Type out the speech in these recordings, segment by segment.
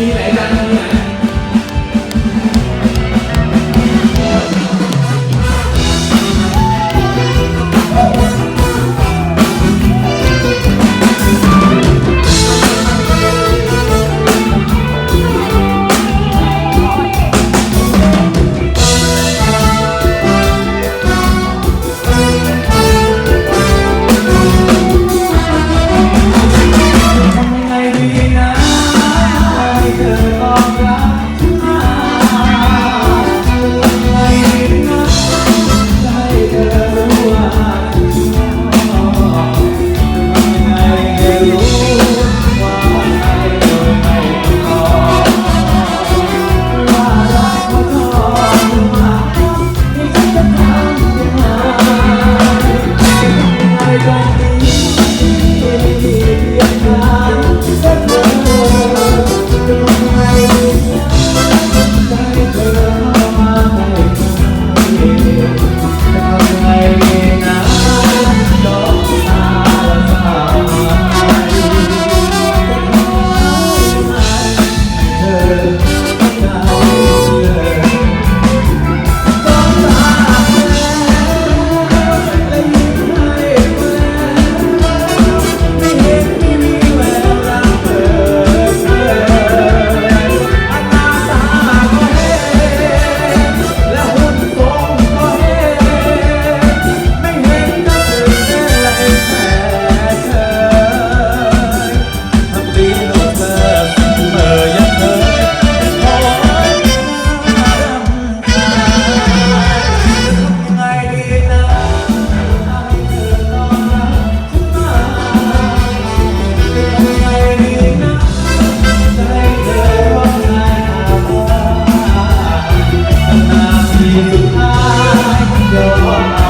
มีหลายดันนะ Oh.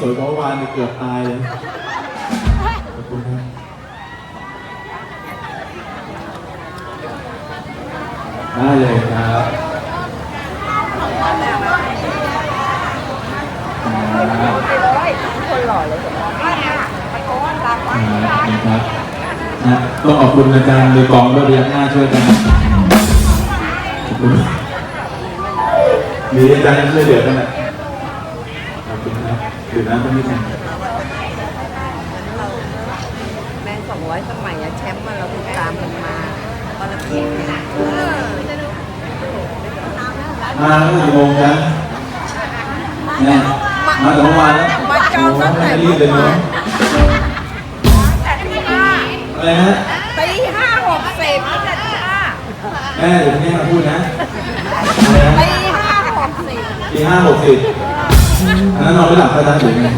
สวยกว่าวานเกือบตายเลยขอบคุณครับได้เลยครับคนหล่อเลยนะครันต้องขอบคุณอาจารย์ในกองด้วยพยักหน้าช่วยกันมีอาจารย์ช่วยเหลือกันนะ ดื่มน้ำตรงนี้ไหแม่สองร้อยสมัยอะแชมป์มาเราติดตามมันมาตอนละพีนะเออมาแล้วกี่โมงจ๊ะเนี่ยมาถึงวันแล้วมาจองตั้งแต่ตีห้าะอะไรฮะตีห้าหกสิบแม่เดี๋ยวแม่มาพูดนะตีห้าหกสิบตีห้าหกสิบ อันนั้นนอนไม่หลับก็ได้หรือไง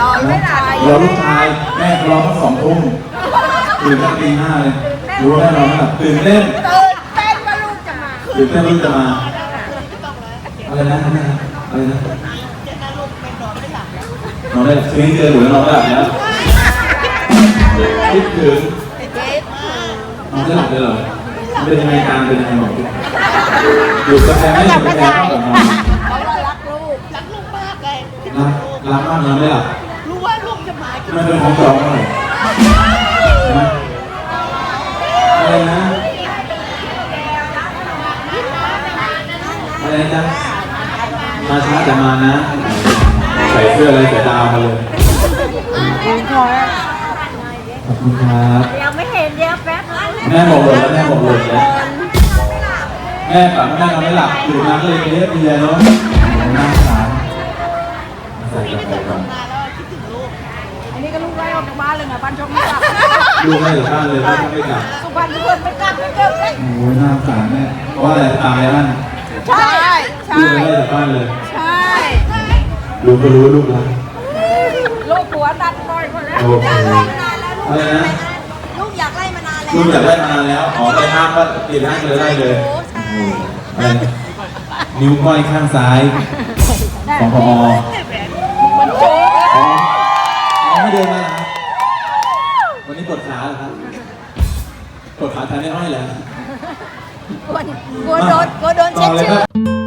รอไม่ได้รอลูกชายแม่รอทั้งสองทุ่มตื่นตั้งตีห้าเลยรู้ว่าแม่นอนไม่หลับตื่นเต้นตื่นเต้นว่าลูกจะมาตื่นเต้นลูกจะมาอะไรนะอะไรนะอะไรนะนอนไม่หลับคืนนี้เจอหนูแล้วนอนไม่หลับแล้วคิดถึงเจ๊นอนไม่หลับเลยเหรอมันเป็นยังไงการเป็นยังไงบอกดิอยู่กับแฟนไม่อยู่กับแฟนก็แบบนอน รักรักมากนอนไม่หลับรู้ว่าลูกจะมายมันเป็นของจองเท่าไหร่นะอะไรนะอะไรนะมาช้าแต่มานะ ใส่เสื้ออะไรใส่ดาวมาเลยขอบคุณครับยังไม่เห็นเดียวแป๊บแม่บอกเลยแม่บอกเลยแล้วแม่ฝันแม่นอนไม่หลับตื่นมาก็เลยเอ๊ะมีอะไรเนาะน่าสา รใส่กาแฟก่อนมาแล้วคิดถึงลูก อันนี้ก็ลูกไล่ออกจากบ้านเลยนะบ้านชมไม่กลับลูกไม่อยู่บ้านเลยพ่อไม่กลับสุพรรณทุกคนไม่กลับไม่กลับเลยโอ้ยน่าสงสารแม่เพราะว่าอะไรตามอะไรบ้างใช่ใช่ ลูกไม่จากบ้านเลยใช่ลูกก็รู้ว่าลูกรักลูกหัวตัดปล่อยหมดแล้วโอเคอะไรนะลูกอยากไล่มานานแล้วลูกอยากได้มานานแล้วขอไปห้ามก็ติดห้ามเลยได้เลยโอ้โหอะไรนะนิ้วก้อยข้างซ้ายของพอ มันโจ๊ก อ๋ออ๋อไม่ เดินมาครับวันนี้ปวดขาเหรอครับปวดขาแทนไม่อ้อยเหรอ กลัวกลัวโดนกลัวโดนเช็ดเชื่อ